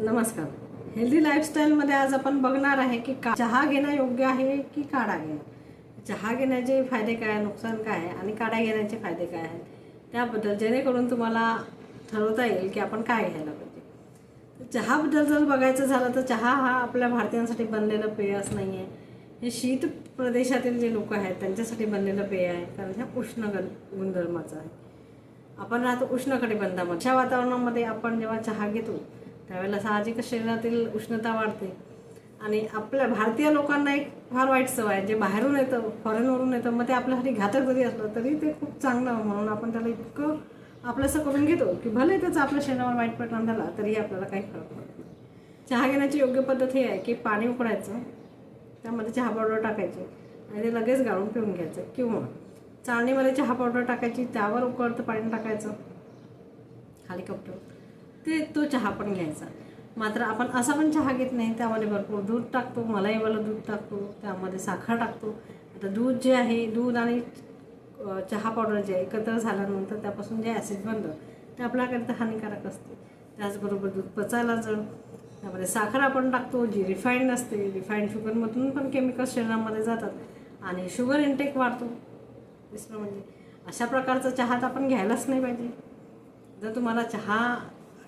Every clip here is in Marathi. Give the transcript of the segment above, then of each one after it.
नमस्कार. हेल्दी लाईफस्टाईलमध्ये आज आपण बघणार आहे की का चहा घेणं योग्य आहे की काढा घेणं? चहा घेण्याचे फायदे काय नुकसान काय आहे आणि काढा घेण्याचे फायदे काय आहेत? त्याबद्दल जेणेकरून तुम्हाला ठरवता येईल की आपण काय घ्यायला पाहिजे. चहाबद्दल जर बघायचं झालं तर चहा हा आपल्या भारतीयांसाठी बनलेलं पेयच नाही आहे हे शीत प्रदेशातील जे लोक आहेत त्यांच्यासाठी बनलेलं पेय आहे कारण हे उष्ण गण- गुणधर्माचं आहे. आपण राहतो उष्ण कटिबंधामध्ये अशा वातावरणामध्ये आपण जेव्हा चहा घेतो त्यावेळेला साहजिकच शरीरातील उष्णता वाढते. आणि आपल्या भारतीय लोकांना एक फार वाईट सवय आहे जे बाहेरून येतं फॉरेनवरून येतं मग ते आपल्यासाठी घातक जरी असलं तरी ते खूप चांगलं म्हणून आपण त्याला इतकं आपलंसं करून घेतो की भले त्याचा आपल्या शरीरावर वाईट परिणाम झाला तरीही आपल्याला काही फरक पडत नाही. चहा घेण्याची योग्य पद्धत ही आहे की पाणी उकळायचं त्यामध्ये चहा पावडर टाकायची आणि ते लगेच गाळून पिऊन घ्यायचं. किंवा चाळणीमध्ये चहा पावडर टाकायची त्यावर उकळतं पाणी टाकायचं खाली कप ते तो चहा पण घ्यायचा. मात्र आपण असा पण चहा घेत नाही त्यामध्ये भरपूर दूध टाकतो मलाईवालं दूध टाकतो त्यामध्ये साखर टाकतो. आता दूध जे आहे दूध आणि चहा पावडर जे एकत्र झाल्यानंतर त्यापासून जे ॲसिड बनतं ते आपल्याकरिता हानिकारक असते. त्याचबरोबर दूध पचायला जर त्यामध्ये साखर आपण टाकतो जी रिफाईंड असते. रिफाईंड शुगरमधून पण केमिकल्स शरीरामध्ये जातात आणि शुगर इंटेक वाढतो. दुसरं म्हणजे अशा प्रकारचा चहा तर आपण घ्यायलाच नाही पाहिजे. जर तुम्हाला चहा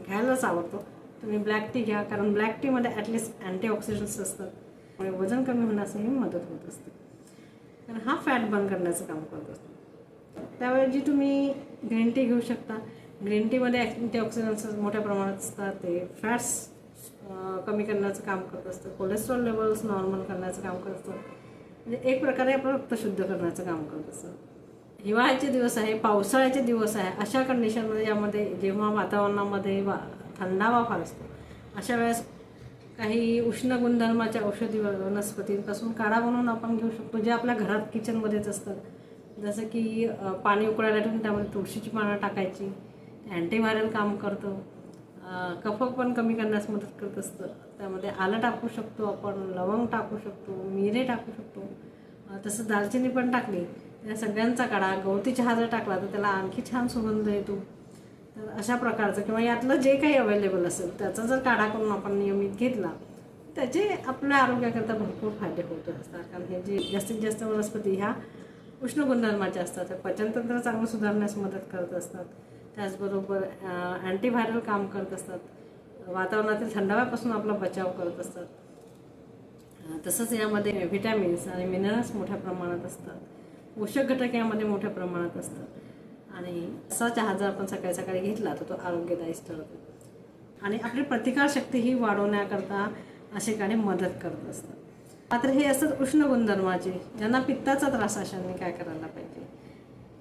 घ्यायलाच आवडतो तुम्ही ब्लॅक टी घ्या कारण ब्लॅक टीमध्ये ॲटलिस्ट अँटीऑक्सिडंट्स असतात. त्यामुळे वजन कमी होण्यासही मदत होत असते. कारण हा फॅट बर्न करण्याचं काम करत असतो. त्याऐवजी तुम्ही ग्रीन टी घेऊ शकता. ग्रीन टीमध्ये अँटीऑक्सिडंट्स मोठ्या प्रमाणात असतात. ते फॅट्स कमी करण्याचं काम करत असतं. कोलेस्ट्रॉल लेवल्स नॉर्मल करण्याचं काम करत असतं. म्हणजे एक प्रकारे आपलं रक्त शुद्ध करण्याचं काम करत असतं. हिवाळ्याचे दिवस आहे पावसाळ्याचे दिवस आहे अशा कंडिशनमध्ये यामध्ये जेव्हा वातावरणामध्ये वा थंडावा फार असतो. अशा वेळेस काही उष्ण गुणधर्माच्या औषधी वनस्पतींपासून काढा बनवून आपण घेऊ शकतो जे आपल्या घरात किचनमध्येच असतात. जसं की पाणी उकळायला ठेवून त्यामध्ये तुळशीची पानं टाकायची अँटीव्हायरल काम करतं. कफ पण कमी करण्यास मदत करत असतं. त्यामध्ये आलं टाकू शकतो आपण लवंग टाकू शकतो मिरे टाकू शकतो. तसं दालचिनी पण टाकली. या सगळ्यांचा काढा. गवती चहा जर टाकला तर त्याला आणखी छान सुगंध येतो तर अशा प्रकारचं किंवा यातलं जे काही अवेलेबल असेल त्याचा जर काढा करून आपण नियमित घेतला त्याचे आपल्या आरोग्याकरता भरपूर फायदे होत असतात. कारण हे जे जास्तीत जास्त वनस्पती ह्या उष्ण गुणधर्माच्या असतात पचनतंत्र चांगलं सुधारण्यास मदत करत असतात. त्याचबरोबर अँटीव्हायरल काम करत असतात. वातावरणातील थंडाव्यापासून आपला बचाव करत असतात. तसंच यामध्ये व्हिटॅमिन्स आणि मिनरल्स मोठ्या प्रमाणात असतात. पोषक घटक यामध्ये मोठ्या प्रमाणात असतात. आणि असा चहा जर आपण सकाळी सकाळी घेतला तर तो आरोग्यदायीच ठरतो. आणि आपली प्रतिकारशक्ती ही वाढवण्याकरता असे काढे मदत करत असतात. मात्र हे असतात उष्ण गुणधर्माचे ज्यांना पित्ताचा त्रास अशांनी काय करायला पाहिजे?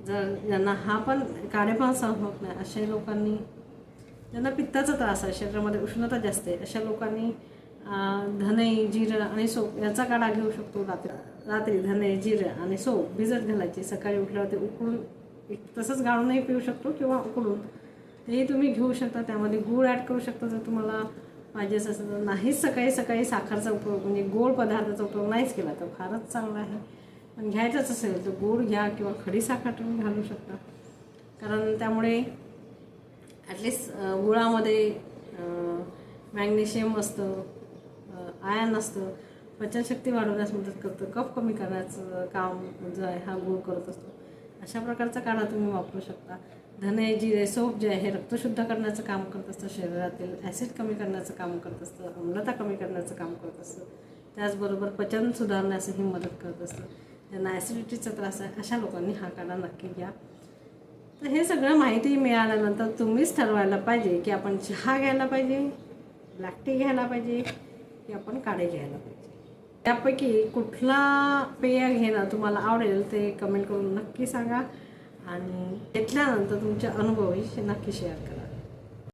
जर ज्यांना हा पण काढे पण सहन होत नाही अशा लोकांनी ज्यांना पित्ताचा त्रास आहे शरीरामध्ये उष्णता जास्त आहे अशा लोकांनी धने जिरं आणि सोप याचा काढा घेऊ शकतो रात्री. रात्री धने जिरं आणि सोप भिजत घालायचे. सकाळी उठल्यावर ते उकळून एक- तसंच गाळूनही पिऊ शकतो किंवा उकळून. तेही तुम्ही घेऊ शकता. त्यामध्ये गूळ ॲड करू शकता. जर तुम्हाला पाहिजे असेल तर नाहीच सकाळी सकाळी साखरचा उपयोग म्हणजे गोड पदार्थाचा उपयोग नाहीच केला तर फारच चांगला आहे. पण घ्यायचंच असेल तर गोड घ्या किंवा खडी साखर तुम्ही घालू शकता. कारण त्यामुळे ॲटलिस्ट गुळामध्ये मॅग्नेशियम असतं. आयन असतं पचनशक्ती वाढवण्यास मदत करतं. कफ कमी करण्याचं काम जो आहे हा गुळ करत असतो. अशा प्रकारचा काढा तुम्ही वापरू शकता. धने जिरे सोप जे आहे हे रक्तशुद्ध करण्याचं काम करत असतं. शरीरातील ॲसिड कमी करण्याचं काम करत असतं. आम्लता कमी करण्याचं काम करत असतं. त्याचबरोबर पचन सुधारण्यासही मदत करत असतं. ज्यांना ॲसिडिटीचा त्रास आहे अशा लोकांनी हा काढा नक्की घ्या. तर हे सगळं माहिती मिळाल्यानंतर तुम्हीच ठरवायला पाहिजे की आपण चहा घ्यायला पाहिजे ब्लॅक टी घ्यायला पाहिजे की आपण काढे घ्यायला पाहिजे. त्यापैकी कुठला पेय घेणं तुम्हाला आवडेल ते कमेंट करून नक्की सांगा. आणि घेतल्यानंतर तुमचे अनुभवही नक्की शेअर करा.